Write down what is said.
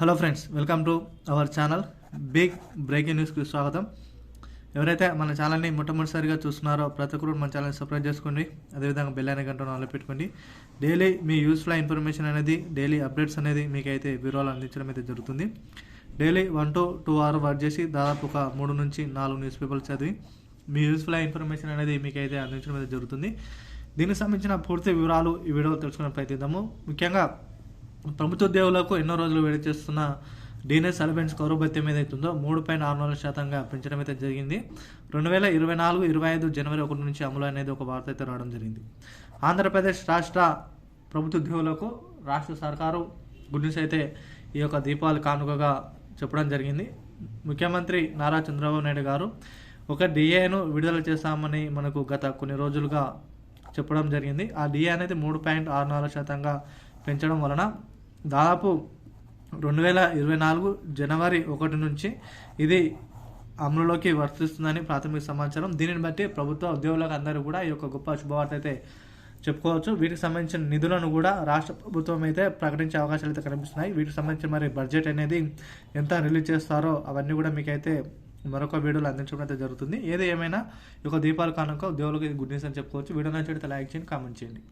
Hello friends welcome to our channel big breaking న్యూస్కి స్వాగతం. ఎవరైతే మన ఛానల్ని మొట్టమొదటిసారిగా చూస్తున్నారో ప్రతి ఒక్కరు మన ఛానల్ని సబ్స్క్రైబ్ చేసుకోండి. అదేవిధంగా బెల్ అనే గంటను ఆన్లో పెట్టుకోండి. డైలీ మీ యూస్ఫుల్ ఇన్ఫర్మేషన్ అనేది డైలీ అప్డేట్స్ అనేది మీకైతే వివరాలు అందించడం అయితే జరుగుతుంది. Daily one to two hour work చేసి దాదాపు ఒక మూడు నుంచి నాలుగు న్యూస్ పేపర్లు చదివి మీ యూస్ఫుల్ ఇన్ఫర్మేషన్ అనేది మీకైతే అందించడం అయితే జరుగుతుంది. దీనికి సంబంధించిన పూర్తి వివరాలు ఈ వీడియోలో తెలుసుకునే ప్రయత్నిద్దాము. ముఖ్యంగా ప్రభుత్వ ఉద్యోగులకు ఎన్నో రోజులు వేడి చేస్తున్న డీఎన్ఎస్ అలవెన్స్ కౌరవ భత్యం ఏదైతుందో ఉందో మూడు పాయింట్ ఆరు నాలుగు శాతంగా పెంచడం అయితే జరిగింది. రెండు వేల ఇరవై నాలుగు ఇరవై ఐదు జనవరి ఒకటి నుంచి అమలు అనేది ఒక వార్త అయితే రావడం జరిగింది. ఆంధ్రప్రదేశ్ రాష్ట్ర ప్రభుత్వ ఉద్యోగులకు రాష్ట్ర సర్కారు గుడ్ న్యూస్ అయితే ఈ యొక్క దీపావళి కానుకగా చెప్పడం జరిగింది. ముఖ్యమంత్రి నారా చంద్రబాబు నాయుడు గారు ఒక డిఏను విడుదల చేస్తామని మనకు గత కొన్ని రోజులుగా చెప్పడం జరిగింది. ఆ డిఏ అనేది మూడు పాయింట్ ఆరు నాలుగు శాతంగా పెంచడం వలన దాదాపు రెండు వేల ఇరవై నాలుగు జనవరి ఒకటి నుంచి ఇది అమలులోకి వర్తిస్తుందని ప్రాథమిక సమాచారం. దీనిని బట్టి ప్రభుత్వ ఉద్యోగులకు అందరూ కూడా ఈ యొక్క గొప్ప శుభవార్త అయితే చెప్పుకోవచ్చు. వీటికి సంబంధించిన నిధులను కూడా రాష్ట్ర ప్రభుత్వం అయితే ప్రకటించే అవకాశాలు అయితే కనిపిస్తున్నాయి. వీటికి సంబంధించిన మరి బడ్జెట్ అనేది ఎంత రిలీజ్ చేస్తారో అవన్నీ కూడా మీకైతే మరొక వీడియోలో అందించడం అయితే జరుగుతుంది. ఏది ఏమైనా ఈ యొక్క దీపాలు కానుక ఉద్యోగులకు గుడ్ న్యూస్ అని చెప్పుకోవచ్చు. వీడియో నచ్చితే లైక్ చేయండి కామెంట్ చేయండి.